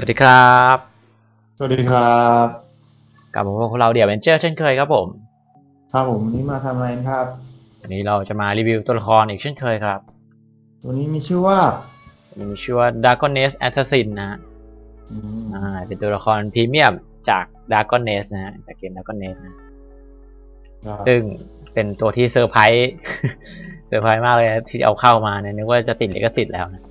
สวัสดีครับ สวัสดีครับกลับมาพบกับเราเดี่ยวเวนเจอร์เช่นเคยครับผม ครับผมวันนี้มาทำอะไรครับ วันนี้เราจะมารีวิวตัวละครอีกเช่นเคยครับตัวนี้มีชื่อว่าวันนี้มีชื่อว่า Dragon Nest Assassin นะฮะอืมอ่าเป็นตัวละครพรีเมียมจาก Dragon Nest นะฮะจากเกม Dragon Nest นะ ครับซึ่งเป็นตัวที่เซอร์ไพรส์เซอร์ไพรส์มากเลยนะที่เอาเข้ามาเนี่ยนึกว่าจะติดลิขสิทธิ์แล้วนะ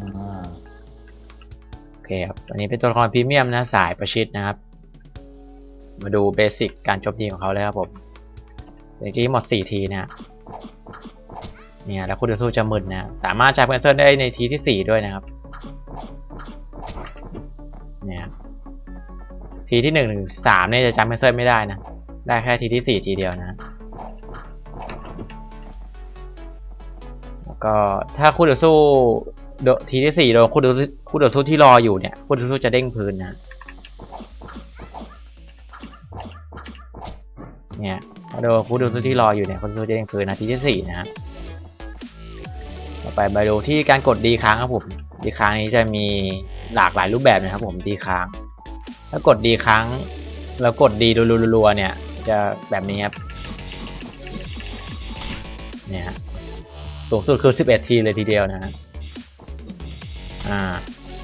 อ่าโอ เคครับอันนี้เป็นตัวละครพรีเมียมนะ สายประชิดนะครับ มาดูเบสิกการโจมตีของเขาเลยครับผมเมื่อกี้หมด 4 ทีนะเนี่ยแล้วคุณดูสู้จะมึนนะ สามารถใช้เพนเซอร์ได้ในทีที่ 4 ด้วยนะครับ เนี่ย ทีที่1นึ่งถึงสามเนี่ยจะจำเพนเซอร์ไม่ได้นะ ได้แค่ทีที่ 4 ทีเดียวนะ แล้วก็ถ้าคู่ต่อสู้ โดทีที่สี่โดนคู่ต่อสู้คู่ต่อสู้ที่รออยู่เนี่ยคู่ต่อสู้จะเด้งพื้นนะเนี่ยโดนคู่ต่อสู้ที่รออยู่เนี่ยคู่ต่อสู้จะเด้งพื้นนะทีที่สี่นะฮะต่อไปไปดูที่การกดดีค้างครับผมดีค้างนี้จะมีหลากหลายรูปแบบนะครับผมดีค้าง ถ้ากดดีค้างแล้วกดดีรัวๆเนี่ยจะแบบนี้ครับเนี่ยสูงสุดคือ 11 ทีเลยทีเดียวนะฮะ อ่า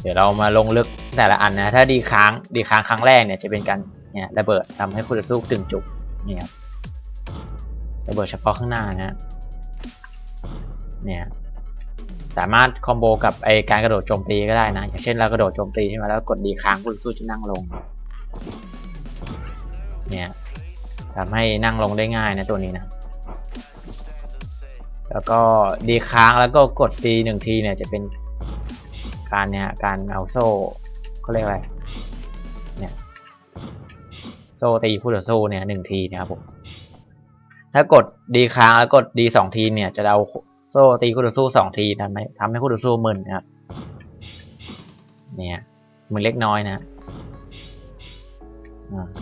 เดี๋ยวเรามาลงลึกแต่ละอันนะ ถ้าดีค้างดีค้างครั้งแรกเนี่ยจะเป็นการเนี่ยระเบิดทำให้คู่ต่อสู้ตึงจุกเนี่ยครับระเบิดเฉพาะข้างหน้านะเนี่ยสามารถคอมโบกับไอการกระโดดโจมตีก็ได้นะ อย่างเช่นเรากระโดดโจมตีใช่ไหมแล้วกดดีค้างคู่ต่อสู้จะนั่งลง เนี่ยทำให้นั่งลงได้ง่ายนะตัวนี้นะ แล้วก็ดีค้างแล้วก็กดตีหนึ่งทีเนี่ยจะเป็น การเนี่ยการเอาโซ่เขาเรียกอะไรเนี่ยโซ่ตีผู้ต่อสู้เนี่ยหนึ่งทีนะครับผมถ้ากดดีค้างแล้วกดดีสองทีเนี่ย จะเอาโซ่ตีคู่ต่อสู้สองทีทำให้ทำให้คู่ต่อสู้มึนนะครับเนี่ยมึนเล็กน้อยนะ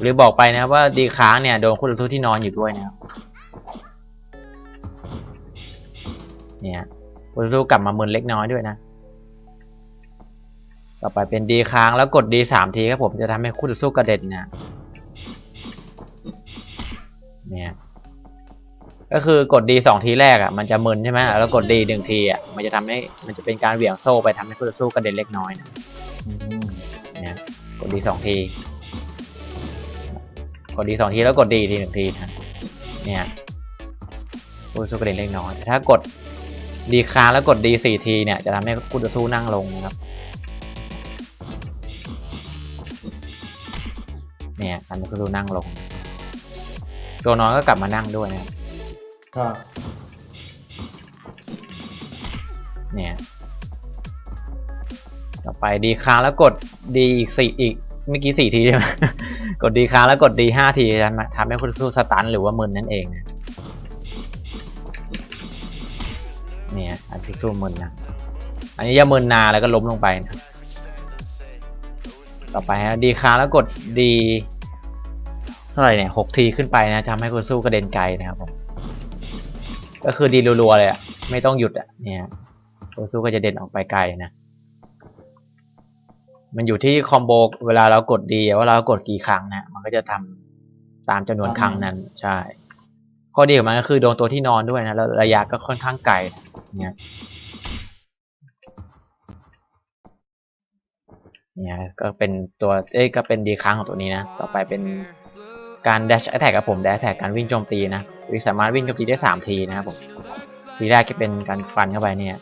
หรือบอกไปนะครับว่าดีค้างเนี่ยโดนคู่ต่อสู้ที่นอนอยู่ด้วยนะครับเนี่ยคุณสู้กลับมามึนเล็กน้อยด้วยนะ ต่อไปเป็นดีค้างแล้วกดดีสามทีครับผมจะทำให้คู่ต่อสู้กระเด็นเนะเนี่ยก็คือกดดีสองทีแรกอะมันจะมึนใช่ไหมแล้วกดดีหนึ่งทีอะมันจะทำให้มันจะเป็นการเหวี่ยงโซ่ไปทำให้คู่ต่อสู้กระเด็นเล็กน้อยนะเนี่ยกดดีสองที กดดีสองทีแล้วกดดีทีหนึ่งทีนะเนี่ยคู่ต่อสู้กระเด็นเล็กน้อยแต่ถ้ากดดีค้างแล้วกดดีสี่ทีเนี่ยจะทำให้คู่ต่อสู้นั่งลงนะครับ เนี่ยทำให้คู่ต่อสู้นั่งลง ตัวนอนก็กลับมานั่งด้วยนะครับครับเนี่ยต่อไปดีค้างแล้วกดดีอีกสี่อีกเมื่อกี้สี่ทีใช่ไหมกดดีค้างแล้วกดดีห้าทีทำทำให้คู่ต่อสู้สตันหรือว่ามึนนั่นเองนะเนี่ยอันที่สู้มึนนะอันนี้จะมึนนานแล้วก็ล้มลงไปนะต่อไปฮะดีค้างแล้วกดดี เท่าไหร่เนี่ยหกทีขึ้นไปนะทำให้คุณสู้กระเด็นไกลนะครับผมก็คือดีรัวๆเลยอะไม่ต้องหยุดอะเนี่ยคุณสู้ก็จะเด่นออกไปไกลนะมันอยู่ที่คอมโบเวลาเรากดดีว่าเรากดกี่ครั้งนะมันก็จะทำตามจำนวนครั้งนั้นใช่ข้อดีของมันก็คือโดนตัวที่นอนด้วยนะแล้วระยะก็ค่อนข้างไกลเนี่ยเนี่ยก็เป็นตัวเอ้ก็เป็นดีค้างของตัวนี้นะ ต่อไปเป็น การ dash attack กับผม dash attack การวิ่งโจมตีนะวิสามารถวิ่งโจมตีได้สามทีนะครับผมทีแรกจะเป็นการฟันเข้าไปเนี่ย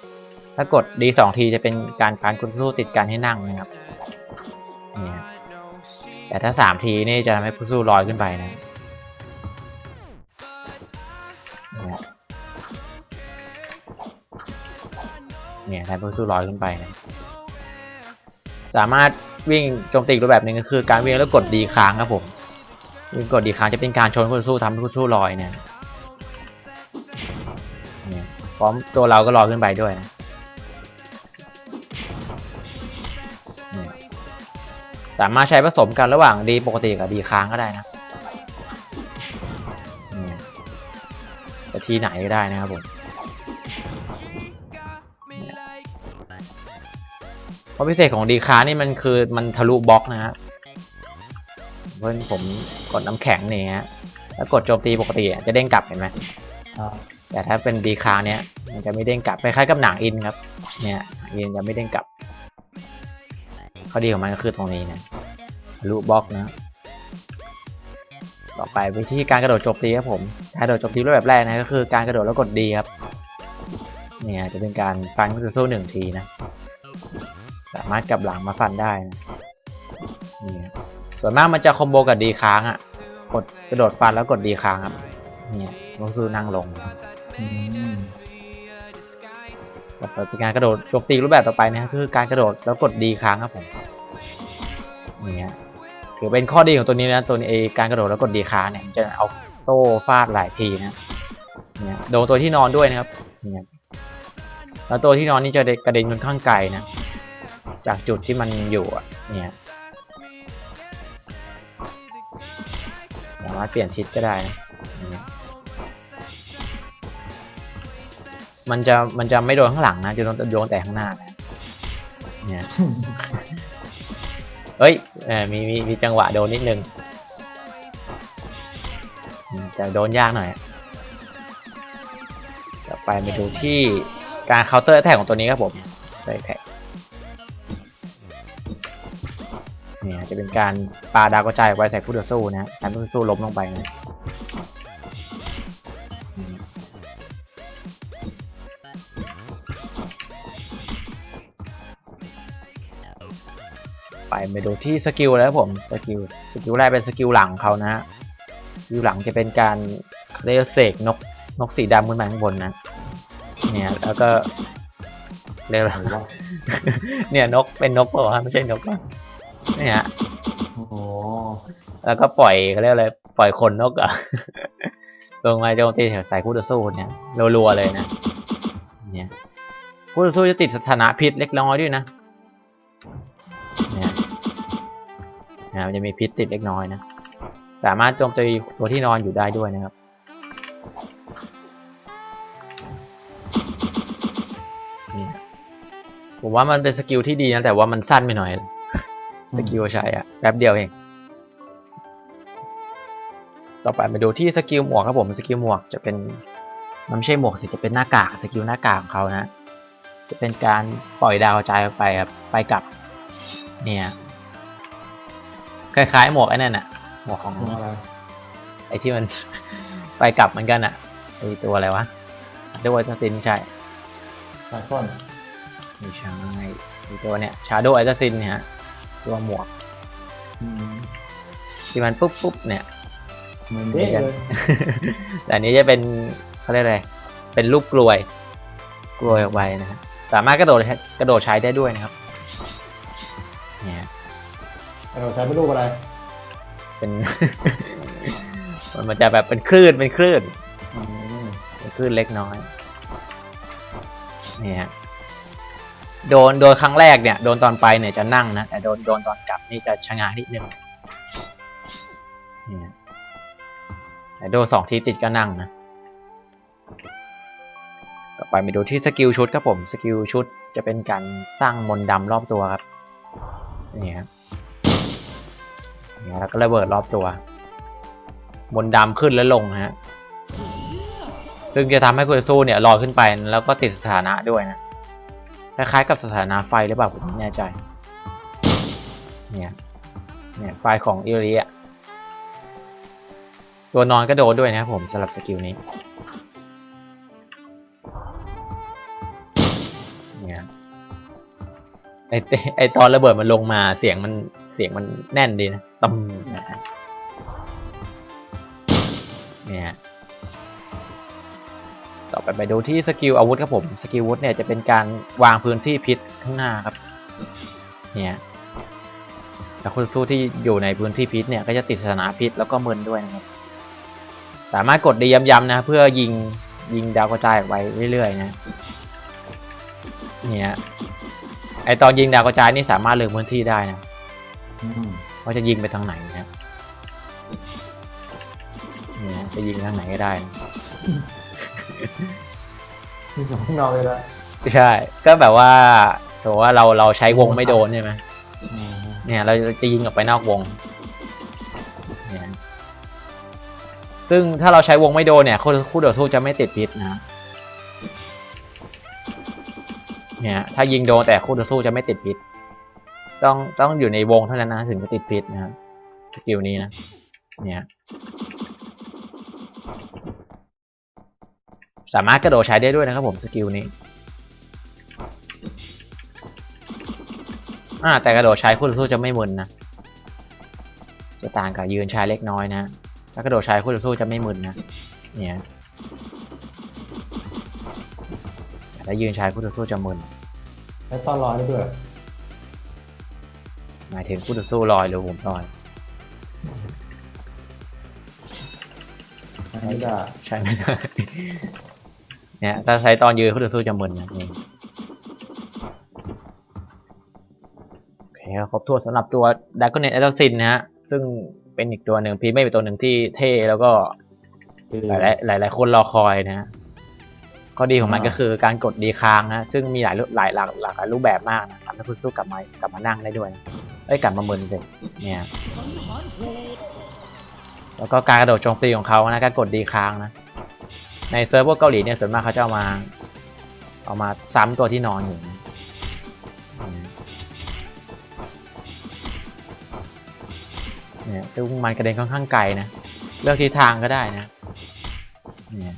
ถ้ากดดีสองทีจะเป็นการฟันคุณสู้ติดการให้นั่งนะครับนี่แต่ถ้าสามทีนี่จะทำให้คุณสู้ลอยขึ้นไปนะเนี่ยนี่ทำให้คุณสู้ลอยขึ้นไปนะสามารถวิ่งโจมตีรูปแบบหนึ่งก็คือการวิ่งแล้วกดดีค้างครับผม วิ่งกดดีค้างจะเป็นการชนคู่สู้ทำให้คู่สู้ลอยเนี่ยพร้อมตัวเราก็ลอยขึ้นไปด้วยนะสามารถใช้ผสมกันระหว่างดีปกติกับดีค้างก็ได้นะเนี่ยจะทีไหนก็ได้นะครับผมพอราะพิเศษของดีค้านี่มันคือมันทะลุบล็อกนะฮะ เพื่อนผมกดน้ำแข็งเนี่ยฮะแล้วกดโจมตีปกติอะจะเด้งกลับเห็นไหมครับแต่ถ้าเป็นดีคาเนี้ยมันจะไม่เด้งกลับคล้ายๆกับหนังอินครับ เนี่ยหนังอินจะไม่เด้งกลับ ข้อดีของมันก็คือตรงนี้นะทะลุบล็อกนะต่อไปวิธีการกระโดดโจมตีครับผมการกระโดดโจมตีรูปแบบแรกนะก็คือการกระโดดแล้วกดดีครับ เนี่ยจะเป็นการฟันคู่ต่อสู้หนึ่งทีนะ สามารถกลับหลังมาฟันได้นะนี่ ส่วนมากมันจะคอมโบกับดีค้างอะ่ะกดกระโดดฟันแล้วกดดีค้างครับเนี่ยลงสู้นั่งลงต่อไปเป็นการกระโดดโจมตีรูปแบบต่อไปนะคือการกระโดดแล้วกดดีค้างครับผมเนี่ยถือเป็นข้อดีของตัวนี้นะตัวนี้เอการกระโดดแล้วกดดีค้างเนี่ยจะเอาโซ่ฟาดหลายทีนะเนี่ยโดนตัวที่นอนด้วยนะครับเนี่ยแล้วตัวที่นอนนี่จะกระเด็นค่อนข้างไกลนะ จากจุดที่มันอยู่อะเนี่ยามารถเปลี่ยนทิศก็ได้ มันจะมันจะไม่โดนข้างหลังนะจะโดนโดนแต่ข้างหน้านะเนี่ยเฮ้ยเออมีมีมีจังหวะโดนนิดนึงอืมแต่โดนยากหน่อยต่อไปไปดูที่การเคาน์เตอร์แท็กของตัวนี้ครับผมใส่แท็ก เนี่ยจะเป็นการปาดาวกระจายออกไปใส่ผู้ต่อสู้นะทำให้ผู้ต่อสู้ล้มลงไปนะอืมไปไปดูที่สกิลแล้วครับผมสกิลสกิลแรกเป็นสกิลหลังเขานะฮะสกิลหลังจะเป็นการเขาเรียกว่าเสกนกนกสีดำขึ้นมาข้างบนนะเนี่ยแล้วก็เรียกว่าหรือว่าเนี่ยนกเป็นนกเปล่าวะไม่ใช่นกปะ เนี่ย โอ้โหแล้วก็ปล่อยเขาเรียกอะไรปล่อยคนนกอะ ลงมาโจมตีใส่คู่ต่อสู้เนี่ยรัวๆเลยนะเนี่ยคู่ต่อสู้จะติดสถานะพิษเล็กน้อยด้วยนะเนี่ยนะมันจะมีพิษติดเล็กน้อยนะสามารถโจมตีตัวที่นอนอยู่ได้ด้วยนะครับนี่ผมว่ามันเป็นสกิลที่ดีนะแต่ว่ามันสั้นไปหน่อย สกิลใช้อะแป๊บเดียวเอง ต่อไปมาดูที่สกิลหมวกครับผมสกิลหมวกจะเป็นมันไม่ใช่หมวกสิจะเป็นหน้ากากสกิลหน้ากากของเขานะจะเป็นการปล่อยดาวกระจายออกไปครับไปกับเนี่ยคล้ายๆหมวกไอ้นั่นน่ะหมวกของตัวอะไรไอ้ที่มันไปกลับเหมือนกันอะไอ้ตัวอะไรวะเดวอร์ตินใช่สายก้อนไม่ใช่ไอ้ตัวเนี้ยชาโดว์ไอซินเนี่ยฮะ ตัวหมวกอืมที่มันปุ๊บปุ๊บเนี่ยเหมือนเด้เลยแต่อันนี้จะเป็นเขาเรียกอะไร เป็นรูปกลวย กลวยออกไปนะฮะสามารถกระโดดกระโดดใช้ได้ด้วยนะครับเนี่ยเราใช้ไม่รู้อะไร เป็น มันจะแบบเป็นคลื่นเป็นคลื่นอืมเป็นคลื่นเล็กน้อยเนี่ย โดนโดนครั้งแรกเนี่ยโดนตอนไปเนี่ยจะนั่งนะแต่โดนโดนตอนกลับนี่จะชะงานิดนึงเนี่ยแต่โดนสองทีติดก็นั่งนะต่อไปไปดูที่สกิลชุดครับผมสกิลชุดจะเป็นการสร้างมนต์ดำรอบตัวครับนี่ครับนี่แล้วก็ระเบิดรอบตัว มนต์ดำขึ้นแล้วลงฮะซึ่งจะทำให้คุณสู้เนี่ยลอยขึ้นไปแล้วก็ติดสถานะด้วยนะ คล้ายๆกับสถานะไฟหรือเปล่าผมไม่แน่ใจ เนี่ย เนี่ยไฟของอิริอะตัวนอนก็โดนด้วยนะครับผมสำหรับสกิลนี้ เนี่ยไอเตไอตอนระเบิดมันลงมาเสียงมันเสียงมันแน่นดีนะตึมนะฮะเนี่ย ต่อไปไปดูที่สกิลอาวุธครับผมสกิลอาวุธเนี่ยจะเป็นการวางพื้นที่พิษข้างหน้าครับเนี่ยแล้วคุณสู้ที่อยู่ในพื้นที่พิษเนี่ยก็จะติดสถานะพิษแล้วก็มึนด้วยนะครับสามารถกดดีย้ำๆนะเพื่อยิงยิงดาวกระจายออกไปเรื่อยๆนะเนี่ยไอตอนยิงดาวกระจายนี่สามารถเลือกพื้นที่ได้นะว่าจะยิงไปทางไหนนะครับเนี่ยจะยิงทางไหนก็ได้นะ มีสองนอนเลยละใช่ ก็แบบว่าสมมติว่าเราเราใช้วงไม่โดนใช่ไหมอืมเนี่ยเราจะยิงออกไปนอกวงเนี่ยซึ่งถ้าเราใช้วงไม่โดนเนี่ยคู่คู่ต่อสู้จะไม่ติดพิษนะเนี่ยถ้ายิงโดนแต่คู่ต่อสู้จะไม่ติดพิษ ต้องต้องอยู่ในวงเท่านั้นนะถึงจะติดพิษนะครับสกิลนี้นะเนี่ย สามารถกระโดดใช้ได้ด้วยนะครับผมสกิลนี้อ่าแต่กระโดดใช้คู่ต่อสู้จะไม่มึนนะจะต่างกับยืนใช้เล็กน้อยนะถ้ากระโดดใช้คู่ต่อสู้จะไม่มึนนะเนี่ยแต่ถ้ายืนใช้คู่ต่อสู้จะมึนใช้ตอนลอยได้ด้วยหมายถึงคู่ต่อสู้ลอยหรือผมลอยไม่ได้ใช่ไหม เนี่ยถ้าใช้ตอนยืนคู่ต่อสู้จะมึนนะนี่โอเคก็ครบถ้วนสำหรับตัวดักเก n เนตแอตซินนะฮะ ซึ่งเป็นอีกตัวหนึ่งพีไม่เป็นตัวหนึ่งที่เท่แล้วก็หลายหลายหลายๆคนรอคอยนะฮะข้อดีของมันอ่าก็คือการกดดีค้างนะซึ่งมีหลายรูปหลายหลากหลากหลายรูปแบบมากนะทำให้คุณสู้กลับมากลับมานั่งได้ด้วยนะเอ้ยกลับมามึนเลยเนี่ยแล้วก็การกระโดดโจมตีของเขานะการกดดีค้างนะ ในเซิร์ฟพวกเกาหลีเนี่ยส่วนมากเขาจะเอามาเอามาซ้ำตัวที่นอนอยู่นะอืมเนี่ยซึ่งมันกระเด็นค่อนข้างไกลนะ เลือกทิศทางก็ได้นะ เนี่ย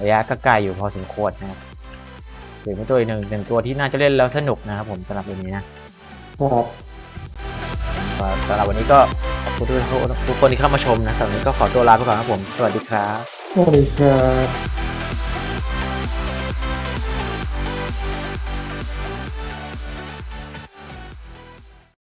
ระยะก็ไกลอยู่พอสมควรนะครับถือเป็นตัวอีกหนึ่งหนึ่งตัวที่น่าจะเล่นแล้วสนุกนะครับผมสำหรับวันนี้นะครับก็สำหรับวันนี้ก็ขอบคุณทุกคนทุกคนที่เข้ามาชมนะสำหรับวันนี้ก็ขอตัวลาไปก่อนครับผม สวัสดีครับ สวัสดีครับ